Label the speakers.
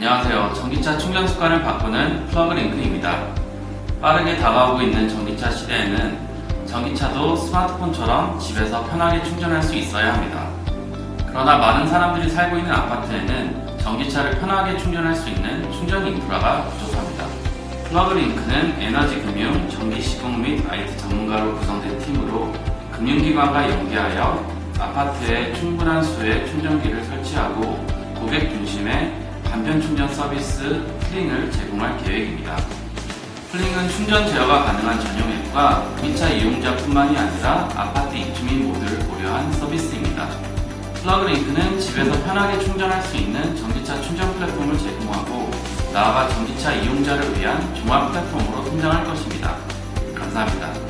Speaker 1: 안녕하세요. 전기차 충전 습관을 바꾸는 플러그링크입니다. 빠르게 다가오고 있는 전기차 시대에는 전기차도 스마트폰처럼 집에서 편하게 충전할 수 있어야 합니다. 그러나 많은 사람들이 살고 있는 아파트에는 전기차를 편하게 충전할 수 있는 충전 인프라가 부족합니다. 플러그링크는 에너지 금융, 전기 시공 및 IT 전문가로 구성된 팀으로 금융기관과 연계하여 아파트에 충분한 수의 충전기를 설치하고 고객 중심의 간편 충전 서비스 플링을 제공할 계획입니다. 플링은 충전 제어가 가능한 전용 앱과 전기차 이용자뿐만이 아니라 아파트 입주민 모두를 고려한 서비스입니다. 플러그링크는 집에서 편하게 충전할 수 있는 전기차 충전 플랫폼을 제공하고 나아가 전기차 이용자를 위한 종합 플랫폼으로 성장할 것입니다. 감사합니다.